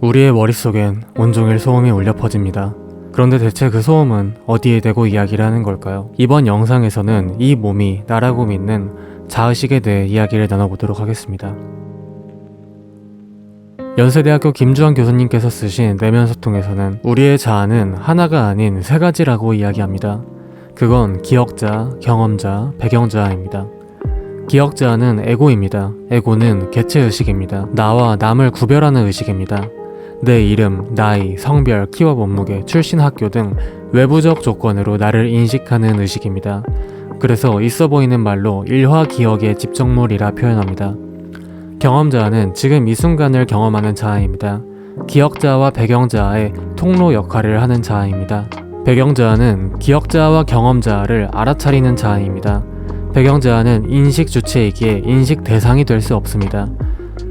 우리의 머릿속엔 온종일 소음이 울려 퍼집니다. 그런데 대체 그 소음은 어디에 대고 이야기를 하는 걸까요? 이번 영상에서는 이 몸이 나라고 믿는 자의식에 대해 이야기를 나눠보도록 하겠습니다. 연세대학교 김주환 교수님께서 쓰신 내면 소통에서는 우리의 자아는 하나가 아닌 세 가지라고 이야기합니다. 그건 기억자, 경험자, 배경자입니다. 기억자는 에고입니다. 에고는 개체의식입니다. 나와 남을 구별하는 의식입니다. 내 이름, 나이, 성별, 키와 몸무게, 출신 학교 등 외부적 조건으로 나를 인식하는 의식입니다. 그래서 있어 보이는 말로 일화 기억의 집적물이라 표현합니다. 경험자는 지금 이 순간을 경험하는 자아입니다. 기억자와 배경자의 통로 역할을 하는 자아입니다. 배경자는 기억자와 경험자를 알아차리는 자아입니다. 배경자는 인식 주체이기에 인식 대상이 될 수 없습니다.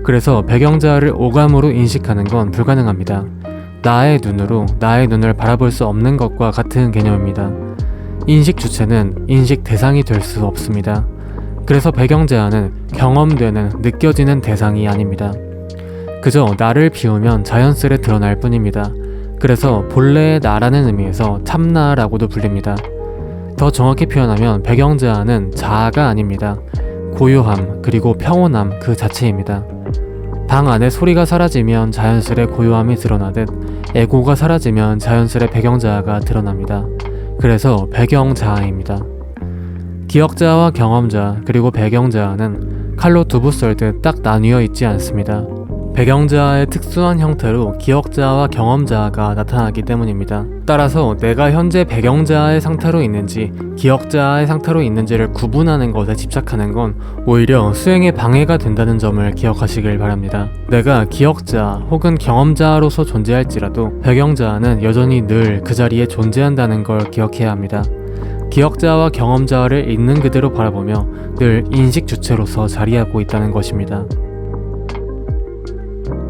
그래서 배경자를 오감으로 인식하는 건 불가능합니다. 나의 눈으로 나의 눈을 바라볼 수 없는 것과 같은 개념입니다. 인식 주체는 인식 대상이 될 수 없습니다. 그래서 배경자는 경험되는 느껴지는 대상이 아닙니다. 그저 나를 비우면 자연스레 드러날 뿐입니다. 그래서 본래의 나라는 의미에서 참나라고도 불립니다. 더 정확히 표현하면 배경자는 자아가 아닙니다. 고요함 그리고 평온함 그 자체입니다. 방 안에 소리가 사라지면 자연스레 고요함이 드러나듯 에고가 사라지면 자연스레 배경자아가 드러납니다. 그래서 배경자아입니다. 기억자와 경험자 그리고 배경자아는 칼로 두부 썰듯 딱 나뉘어 있지 않습니다. 배경자아의 특수한 형태로 기억자와 경험자가 나타나기 때문입니다. 따라서 내가 현재 배경자의 상태로 있는지 기억자의 상태로 있는지를 구분하는 것에 집착하는 건 오히려 수행에 방해가 된다는 점을 기억하시길 바랍니다. 내가 기억자 혹은 경험자로서 존재할지라도 배경자는 여전히 늘 그 자리에 존재한다는 걸 기억해야 합니다. 기억자와 경험자를 있는 그대로 바라보며 늘 인식 주체로서 자리하고 있다는 것입니다.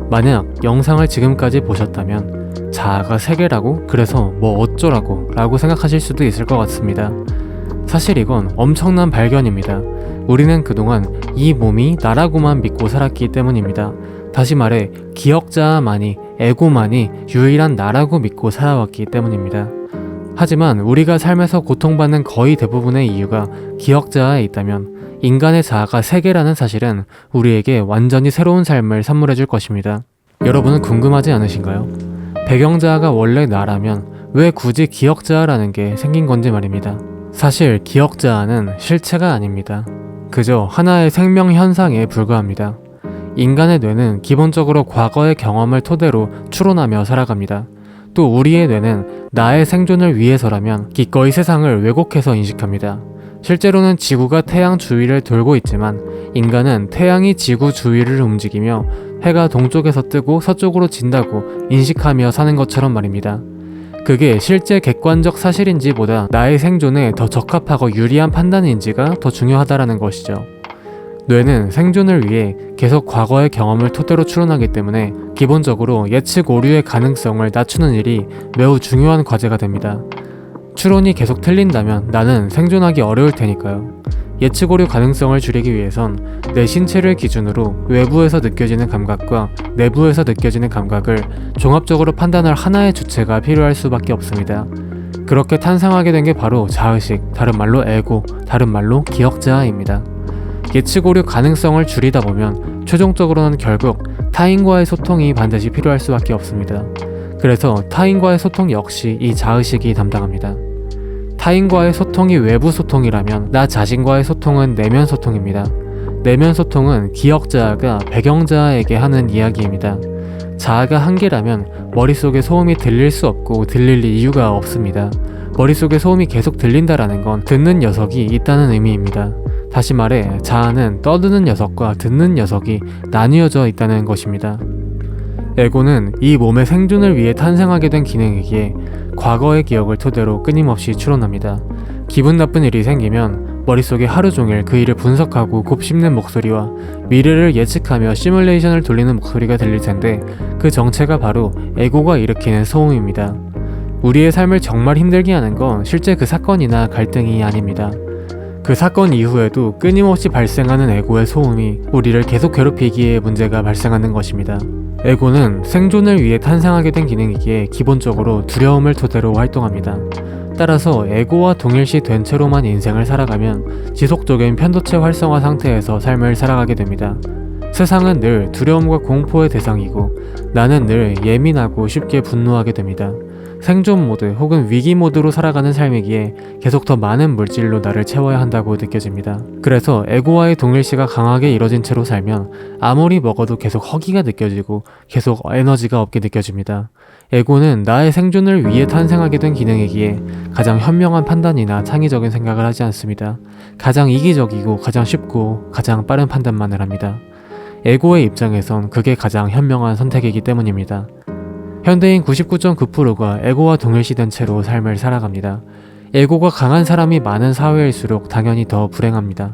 만약 영상을 지금까지 보셨다면 자아가 세 개라고 그래서 뭐 어쩌라고 라고 생각하실 수도 있을 것 같습니다. 사실 이건 엄청난 발견입니다. 우리는 그동안 이 몸이 나라고만 믿고 살았기 때문입니다. 다시 말해 기억자만이 에고만이 유일한 나라고 믿고 살아왔기 때문입니다. 하지만 우리가 삶에서 고통받는 거의 대부분의 이유가 기억자에 있다면 인간의 자아가 세계라는 사실은 우리에게 완전히 새로운 삶을 선물해 줄 것입니다. 여러분은 궁금하지 않으신가요? 배경자아가 원래 나라면 왜 굳이 기억자아라는 게 생긴 건지 말입니다. 사실 기억자아는 실체가 아닙니다. 그저 하나의 생명 현상에 불과합니다. 인간의 뇌는 기본적으로 과거의 경험을 토대로 추론하며 살아갑니다. 또 우리의 뇌는 나의 생존을 위해서라면 기꺼이 세상을 왜곡해서 인식합니다. 실제로는 지구가 태양 주위를 돌고 있지만 인간은 태양이 지구 주위를 움직이며 해가 동쪽에서 뜨고 서쪽으로 진다고 인식하며 사는 것처럼 말입니다. 그게 실제 객관적 사실인지 보다 나의 생존에 더 적합하고 유리한 판단인지가 더 중요하다라는 것이죠. 뇌는 생존을 위해 계속 과거의 경험을 토대로 추론하기 때문에 기본적으로 예측 오류의 가능성을 낮추는 일이 매우 중요한 과제가 됩니다. 추론이 계속 틀린다면 나는 생존하기 어려울 테니까요. 예측 오류 가능성을 줄이기 위해선 내 신체를 기준으로 외부에서 느껴지는 감각과 내부에서 느껴지는 감각을 종합적으로 판단할 하나의 주체가 필요할 수밖에 없습니다. 그렇게 탄생하게 된 게 바로 자의식, 다른 말로 에고, 다른 말로 기억자아입니다. 예측 오류 가능성을 줄이다 보면 최종적으로는 결국 타인과의 소통이 반드시 필요할 수밖에 없습니다. 그래서 타인과의 소통 역시 이 자의식이 담당합니다. 타인과의 소통이 외부 소통이라면 나 자신과의 소통은 내면 소통입니다. 내면 소통은 기억자아가 배경자아에게 하는 이야기입니다. 자아가 한계라면 머릿속에 소음이 들릴 수 없고 들릴 이유가 없습니다. 머릿속에 소음이 계속 들린다라는 건 듣는 녀석이 있다는 의미입니다. 다시 말해 자아는 떠드는 녀석과 듣는 녀석이 나뉘어져 있다는 것입니다. 에고는 이 몸의 생존을 위해 탄생하게 된 기능이기에 과거의 기억을 토대로 끊임없이 추론합니다. 기분 나쁜 일이 생기면 머릿속에 하루 종일 그 일을 분석하고 곱씹는 목소리와 미래를 예측하며 시뮬레이션을 돌리는 목소리가 들릴 텐데 그 정체가 바로 에고가 일으키는 소음입니다. 우리의 삶을 정말 힘들게 하는 건 실제 그 사건이나 갈등이 아닙니다. 그 사건 이후에도 끊임없이 발생하는 에고의 소음이 우리를 계속 괴롭히기에 문제가 발생하는 것입니다. 에고는 생존을 위해 탄생하게 된 기능이기에 기본적으로 두려움을 토대로 활동합니다. 따라서 에고와 동일시 된 채로만 인생을 살아가면 지속적인 편도체 활성화 상태에서 삶을 살아가게 됩니다. 세상은 늘 두려움과 공포의 대상이고 나는 늘 예민하고 쉽게 분노하게 됩니다. 생존 모드 혹은 위기 모드로 살아가는 삶이기에 계속 더 많은 물질로 나를 채워야 한다고 느껴집니다. 그래서 에고와의 동일시가 강하게 이뤄진 채로 살면 아무리 먹어도 계속 허기가 느껴지고 계속 에너지가 없게 느껴집니다. 에고는 나의 생존을 위해 탄생하게 된 기능이기에 가장 현명한 판단이나 창의적인 생각을 하지 않습니다. 가장 이기적이고 가장 쉽고 가장 빠른 판단만을 합니다. 에고의 입장에선 그게 가장 현명한 선택이기 때문입니다. 현대인 99.9%가 에고와 동일시된 채로 삶을 살아갑니다. 에고가 강한 사람이 많은 사회일수록 당연히 더 불행합니다.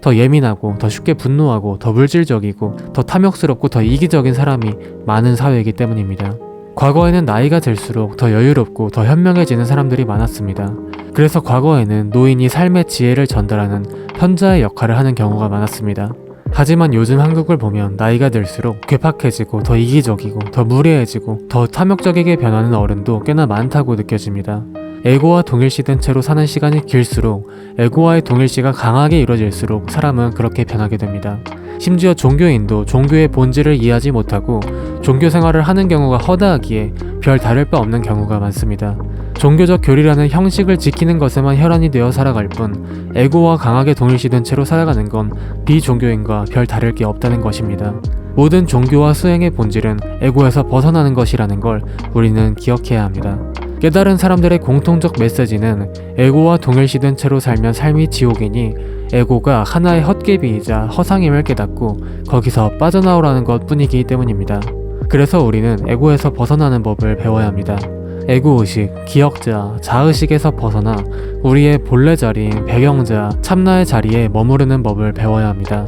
더 예민하고 더 쉽게 분노하고 더 물질적이고 더 탐욕스럽고 더 이기적인 사람이 많은 사회이기 때문입니다. 과거에는 나이가 들수록 더 여유롭고 더 현명해지는 사람들이 많았습니다. 그래서 과거에는 노인이 삶의 지혜를 전달하는 현자의 역할을 하는 경우가 많았습니다. 하지만 요즘 한국을 보면 나이가 들수록 괴팍해지고 더 이기적이고 더 무례해지고 더 탐욕적이게 변하는 어른도 꽤나 많다고 느껴집니다. 에고와 동일시된 채로 사는 시간이 길수록 에고와의 동일시가 강하게 이루어질수록 사람은 그렇게 변하게 됩니다. 심지어 종교인도 종교의 본질을 이해하지 못하고 종교 생활을 하는 경우가 허다하기에 별 다를 바 없는 경우가 많습니다. 종교적 교리라는 형식을 지키는 것에만 혈안이 되어 살아갈 뿐 에고와 강하게 동일시된 채로 살아가는 건 비종교인과 별 다를 게 없다는 것입니다. 모든 종교와 수행의 본질은 에고에서 벗어나는 것이라는 걸 우리는 기억해야 합니다. 깨달은 사람들의 공통적 메시지는 에고와 동일시된 채로 살면 삶이 지옥이니 에고가 하나의 헛개비이자 허상임을 깨닫고 거기서 빠져나오라는 것 뿐이기 때문입니다. 그래서 우리는 에고에서 벗어나는 법을 배워야 합니다. 에고의식, 기억자, 자의식에서 벗어나 우리의 본래 자리인 배경자, 참나의 자리에 머무르는 법을 배워야 합니다.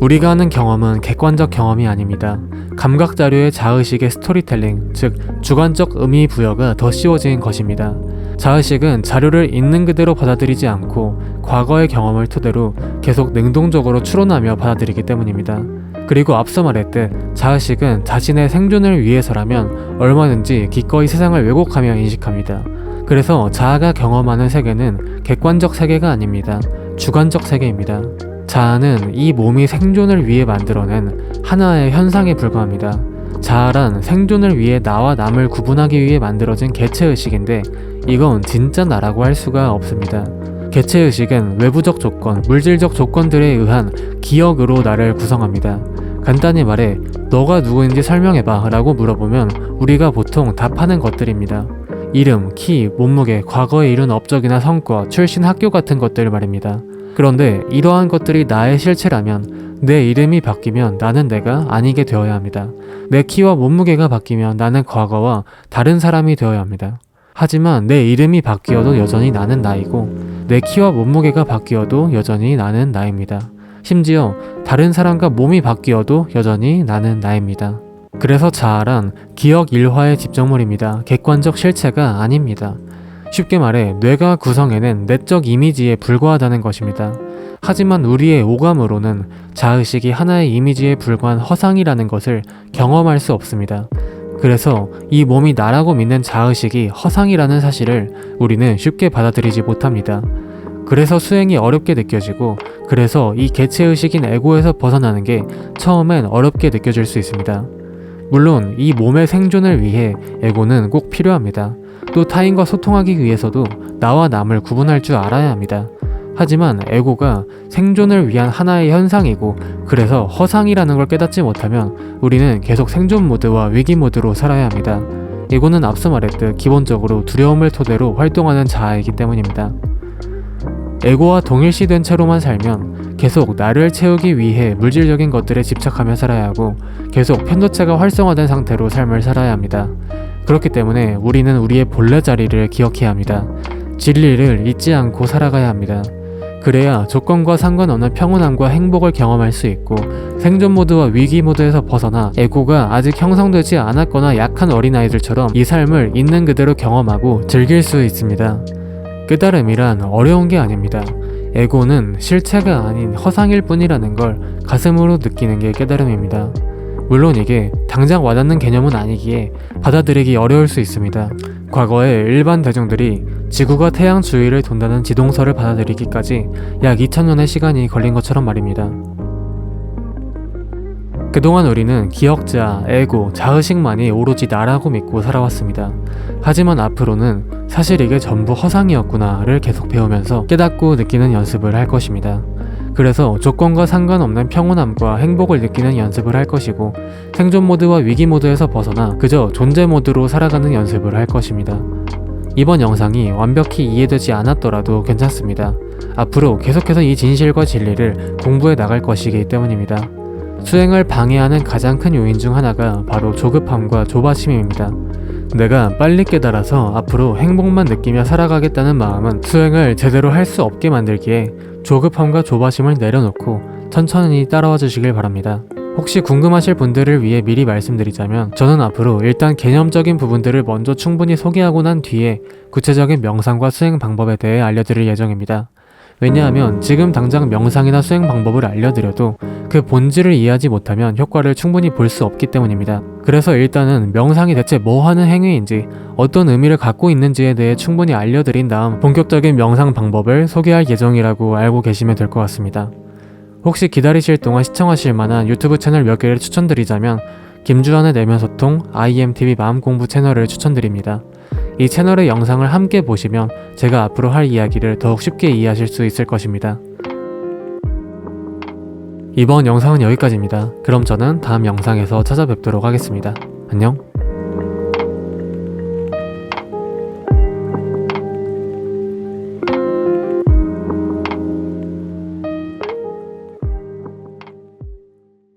우리가 하는 경험은 객관적 경험이 아닙니다. 감각 자료의 자의식의 스토리텔링, 즉 주관적 의미 부여가 더 씌워진 것입니다. 자의식은 자료를 있는 그대로 받아들이지 않고 과거의 경험을 토대로 계속 능동적으로 추론하며 받아들이기 때문입니다. 그리고 앞서 말했듯 자의식은 자신의 생존을 위해서라면 얼마든지 기꺼이 세상을 왜곡하며 인식합니다. 그래서 자아가 경험하는 세계는 객관적 세계가 아닙니다. 주관적 세계입니다. 자아는 이 몸이 생존을 위해 만들어낸 하나의 현상에 불과합니다. 자아란 생존을 위해 나와 남을 구분하기 위해 만들어진 개체의식인데 이건 진짜 나라고 할 수가 없습니다. 개체의식은 외부적 조건, 물질적 조건들에 의한 기억으로 나를 구성합니다. 간단히 말해, 너가 누구인지 설명해봐 라고 물어보면 우리가 보통 답하는 것들입니다. 이름, 키, 몸무게, 과거에 이룬 업적이나 성과, 출신 학교 같은 것들 말입니다. 그런데 이러한 것들이 나의 실체라면 내 이름이 바뀌면 나는 내가 아니게 되어야 합니다. 내 키와 몸무게가 바뀌면 나는 과거와 다른 사람이 되어야 합니다. 하지만 내 이름이 바뀌어도 여전히 나는 나이고 내 키와 몸무게가 바뀌어도 여전히 나는 나입니다. 심지어 다른 사람과 몸이 바뀌어도 여전히 나는 나입니다. 그래서 자아란 기억 일화의 집정물입니다. 객관적 실체가 아닙니다. 쉽게 말해 뇌가 구성해낸 내적 이미지에 불과하다는 것입니다. 하지만 우리의 오감으로는 자의식이 하나의 이미지에 불과한 허상이라는 것을 경험할 수 없습니다. 그래서 이 몸이 나라고 믿는 자의식이 허상이라는 사실을 우리는 쉽게 받아들이지 못합니다. 그래서 수행이 어렵게 느껴지고 그래서 이 개체의식인 에고에서 벗어나는 게 처음엔 어렵게 느껴질 수 있습니다. 물론 이 몸의 생존을 위해 에고는 꼭 필요합니다. 또 타인과 소통하기 위해서도 나와 남을 구분할 줄 알아야 합니다. 하지만 에고가 생존을 위한 하나의 현상이고 그래서 허상이라는 걸 깨닫지 못하면 우리는 계속 생존 모드와 위기 모드로 살아야 합니다. 에고는 앞서 말했듯 기본적으로 두려움을 토대로 활동하는 자아이기 때문입니다. 에고와 동일시된 채로만 살면 계속 나를 채우기 위해 물질적인 것들에 집착하며 살아야 하고 계속 편도체가 활성화된 상태로 삶을 살아야 합니다. 그렇기 때문에 우리는 우리의 본래 자리를 기억해야 합니다. 진리를 잊지 않고 살아가야 합니다. 그래야 조건과 상관없는 평온함과 행복을 경험할 수 있고 생존 모드와 위기 모드에서 벗어나 에고가 아직 형성되지 않았거나 약한 어린아이들처럼 이 삶을 있는 그대로 경험하고 즐길 수 있습니다. 깨달음이란 어려운 게 아닙니다. 에고는 실체가 아닌 허상일 뿐이라는 걸 가슴으로 느끼는 게 깨달음입니다. 물론 이게 당장 와닿는 개념은 아니기에 받아들이기 어려울 수 있습니다. 과거에 일반 대중들이 지구가 태양 주위를 돈다는 지동설을 받아들이기까지 약 2000년의 시간이 걸린 것처럼 말입니다. 그동안 우리는 기억자, 에고, 자의식만이 오로지 나라고 믿고 살아왔습니다. 하지만 앞으로는 사실 이게 전부 허상이었구나를 계속 배우면서 깨닫고 느끼는 연습을 할 것입니다. 그래서 조건과 상관없는 평온함과 행복을 느끼는 연습을 할 것이고 생존 모드와 위기 모드에서 벗어나 그저 존재 모드로 살아가는 연습을 할 것입니다. 이번 영상이 완벽히 이해되지 않았더라도 괜찮습니다. 앞으로 계속해서 이 진실과 진리를 공부해 나갈 것이기 때문입니다. 수행을 방해하는 가장 큰 요인 중 하나가 바로 조급함과 조바심입니다. 내가 빨리 깨달아서 앞으로 행복만 느끼며 살아가겠다는 마음은 수행을 제대로 할 수 없게 만들기에 조급함과 조바심을 내려놓고 천천히 따라와 주시길 바랍니다. 혹시 궁금하실 분들을 위해 미리 말씀드리자면 저는 앞으로 일단 개념적인 부분들을 먼저 충분히 소개하고 난 뒤에 구체적인 명상과 수행 방법에 대해 알려드릴 예정입니다. 왜냐하면 지금 당장 명상이나 수행 방법을 알려드려도 그 본질을 이해하지 못하면 효과를 충분히 볼 수 없기 때문입니다. 그래서 일단은 명상이 대체 뭐 하는 행위인지 어떤 의미를 갖고 있는지에 대해 충분히 알려드린 다음 본격적인 명상 방법을 소개할 예정이라고 알고 계시면 될 것 같습니다. 혹시 기다리실 동안 시청하실 만한 유튜브 채널 몇 개를 추천드리자면 김주환의 내면 소통 IMTV 마음 공부 채널을 추천드립니다. 이 채널의 영상을 함께 보시면 제가 앞으로 할 이야기를 더욱 쉽게 이해하실 수 있을 것입니다. 이번 영상은 여기까지입니다. 그럼 저는 다음 영상에서 찾아뵙도록 하겠습니다. 안녕.